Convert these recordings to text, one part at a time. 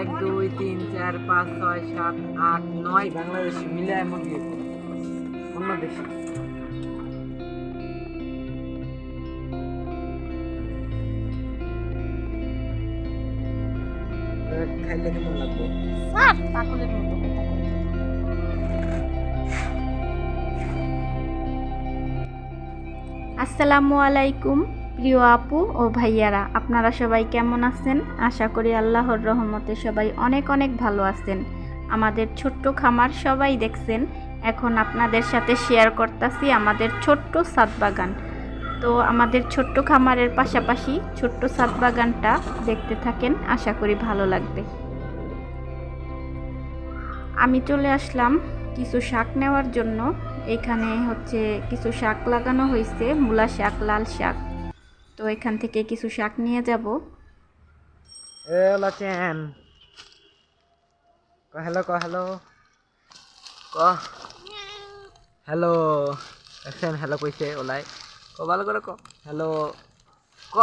এক দুই তিন চার পাঁচ ছয় সাত আট নয়। বাংলাদেশি মিলে মুরগি। অন্য দেশে খাইলে কেমন লাগবে? স্যার পাগলের মতো আসসালামু আলাইকুম। প্রিয় আপু ও ভাইয়ারা, আপনারা সবাই কেমন আছেন? আশা করি আল্লাহর রহমতে সবাই অনেক অনেক ভালো আছেন। আমাদের ছোট্ট খামার সবাই দেখছেন। এখন আপনাদের সাথে শেয়ার করতেছি আমাদের ছোট্ট সাত বাগান। তো আমাদের ছোট্ট খামারের পাশাপাশি ছোট্ট সাত বাগানটা দেখতে থাকেন, আশা করি ভালো লাগবে। আমি চলে আসলাম কিছু শাক নেওয়ার জন্য। এখানে হচ্ছে কিছু শাক লাগানো হয়েছে, মূলা শাক, লাল শাক। তো এখান থেকে কিছু শাক নিয়ে যাব। ক, হ্যালো ক হ্যালো। ক, হ্যালো। দেখছেন হ্যালো কইছে, ওলাই। ক, ভালো করে ক। হ্যালো, ক।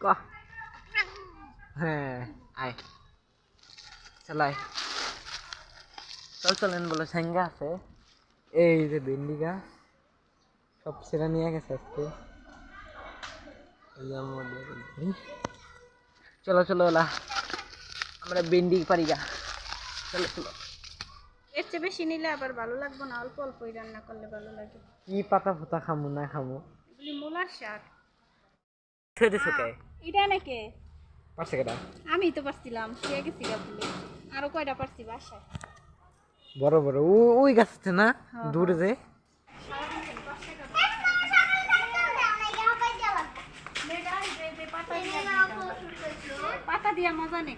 ক। হ্যাঁ আয়। চালাই। চল চলেন বলে স্যাঙ্গা আছে। এই যে ভেন্ডি গাছ, সব সেরা নিয়ে গেছে আজকে এই যে আমার মধ্যে ভেন্ডি। চলো চলো ওলা আমরা ভেন্ডি পারি গা চলো চলো। এর চেয়ে বেশি নিলে আবার ভালো লাগবে না? অল্প অল্পই রান্না করলে ভালো লাগে। কি পাতা ফুতা খামু না খামু? এগুলি মূলার শাক। ছুঁয়ে দিছো কে? এটা নাকি পারছে কেটা? আমি তো পারছিলাম খেয়ে গেছি গা বলে? আরও কয়টা পারছি বাসায়? বড় বড়। ওই গাছ না? হ্যাঁ, দূরে যে? দিয়া মজা নেই।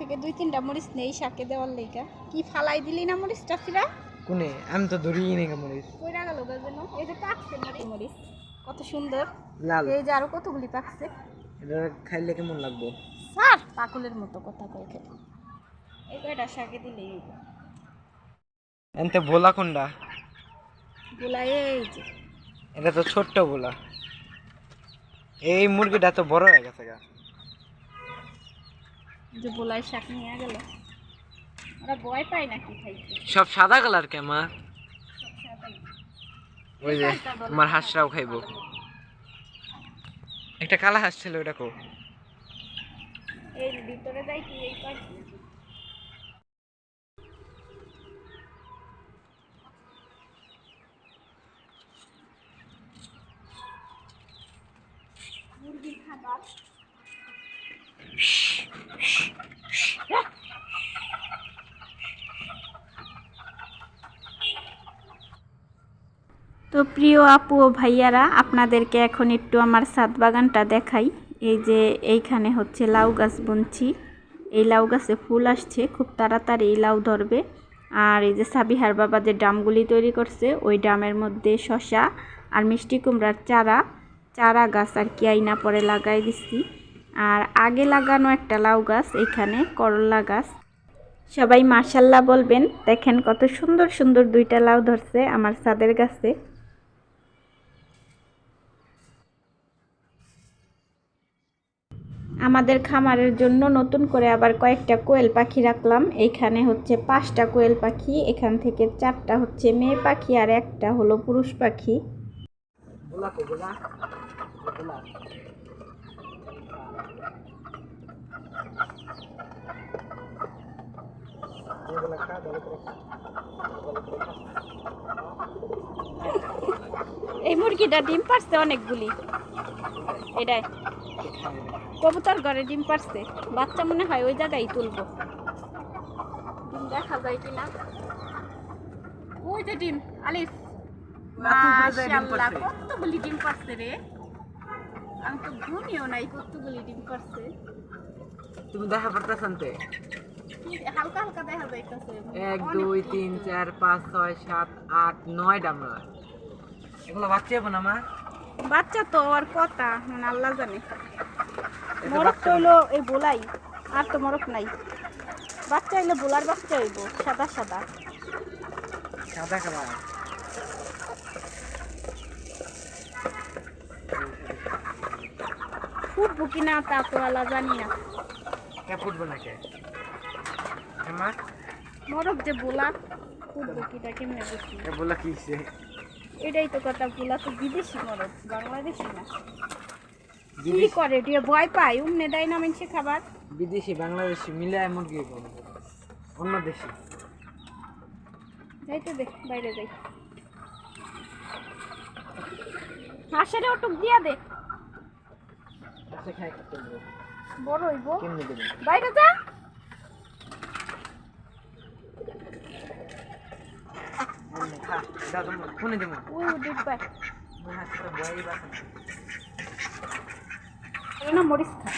থেকে দুই তিনটা মরিচ নেই শাকে দেওয়ার লেগা। কি ফালাই দিলি না মরিচটা ফিরা? কোনে? আমি তো ধরিই নি মরিস কইরা গেল যেন। এই যে পাকছে মরিচ। কত সুন্দর। লাল। এই যে আরও কতগুলি পাকছে। এটা খাইলে কেমন লাগবো? স্যার পাকুলের মতো কথা কই খেতে এই কয়টা শাকে দিলেই হইব। এনতে ভোলা কোনটা গুলা এই যে। এটা তো ছোট্ট ভোলা। এই মুরগিটা তো বড় হয়ে গেছে গা। যে বোলাই শাক নিয়ে গেল। ওরা ভয় পায় নাকি খাইতে? সব সাদা কালার কে মা। ওই যে আমার হাঁসরাও খাইবো। একটা কালা হাঁস ছিল ওটা কো? এই ভিতরে যাই কি এই পাশ? প্রিয় আপু ও ভাইয়ারা, আপনাদেরকে এখন একটু আমার ছাদ বাগানটা দেখাই। এই যে এইখানে হচ্ছে লাউ গাছ বুনছি। এই লাউ গাছে ফুল আসছে, খুব তাড়াতাড়ি এই লাউ ধরবে। আর এই যে সাবিহার বাবা যে ড্রামগুলি তৈরি করছে, ওই ড্রামের মধ্যে শশা আর মিষ্টি কুমড়ার চারা চারা গাছ আর কি আইনা পরে লাগাই দিচ্ছি। আর আগে লাগানো একটা লাউ গাছ এখানে করলা গাছ। সবাই মাশাল্লাহ বলবেন, দেখেন কত সুন্দর সুন্দর দুইটা লাউ ধরছে আমার সাদের গাছে। আমাদের খামারের জন্য নতুন করে আবার কয়েকটা কোয়েল পাখি রাখলাম। এইখানে হচ্ছে পাঁচটা কোয়েল পাখি, এখান থেকে চারটা হচ্ছে মেয়ে পাখি আর একটা হলো পুরুষ পাখি। এই মুরগিটা ডিম পারছে অনেকগুলি। এটাই। কবুতর ঘরে ডিম পারছে বাচ্চা মনে হয় ওই জায়গায় তুলবো। ডিম দেখা যায় কিনা? ওই যে ডিম আলিফ। মাশাআল্লাহ কতগুলি ডিম পারছে রে? আমি তো ঘুমিও নাই কতগুলি ডিম পারছে তুমি দেখা পারতেছ তে হালকা হালকা দেখা যাইতেছে। এক দুই তিন চার পাঁচ ছয় সাত আট নয় ডামরা এগুলো বাচ্চা যাব না মা? বাচ্চা তো আর কথা মানে আল্লাহ জানে। মরক হইল এই বোলাই আর তো মরক নাই। বাচ্চা হইলে বোলার বাচ্চা হইব সাদা সাদা। সাদা কালার। ফুটবো কিনা তা তো আলা জানি না। কে ফুটবো না কে আমার মরক যে বোলা ফুটবো কিটা কেমনে বুঝি? বলা কি সে এটাই তো কথা বোলা তো বিদেশি মরক বাংলাদেশি না। কি করে? দিয়ে ভয় পায়। উমনে দেয় না মানুষে খাবার। বিদেশি বাংলাদেশি মিলে মুরগি অন্য দেশি। যাইতে দে বাইরে যাই। হাঁসের ওটুক দিয়া দে। বড় হইব। বাইরে যা। ফোনে দেবো। ওই বাসা না মরিচ খা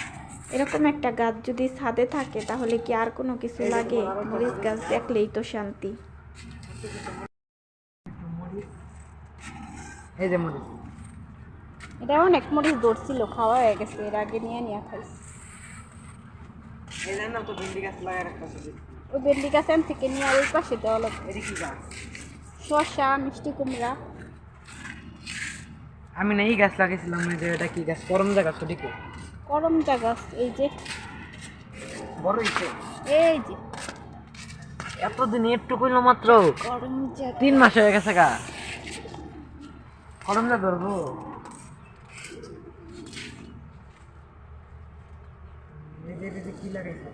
এরকম একটা গাছ যদি ছাদে থাকে তাহলে কি আর কোনো কিছু লাগে? মরিচ গাছ দেখলেই তো শান্তি। এই যে মরিচ। এটা অনেক মরিচ ধরছিল খাওয়া হয়ে গেছে এর আগে নিয়ে নিয়ে খাইছি। ভেন্ডি গাছ এন থেকে নিয়ে ওই পাশে দেওয়া লাগবে। শসা মিষ্টি কুমড়া। আমি না এই গাছ লাগিয়েছিলাম এই যে এটা কি গাছ? করম জায়গা সঠিক করমচা গাছ এই যে। বড় এই যে। এতদিন একটু কইলো মাত্র। করমচা তিন মাস হয়ে গেছে গা। করমচা ধরবো। কি লাগাইছে?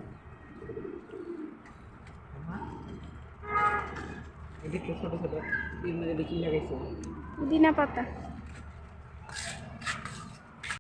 এদিকে ছোট ছোট এর মধ্যে কি লাগাইছে? পুদিনা পাতা।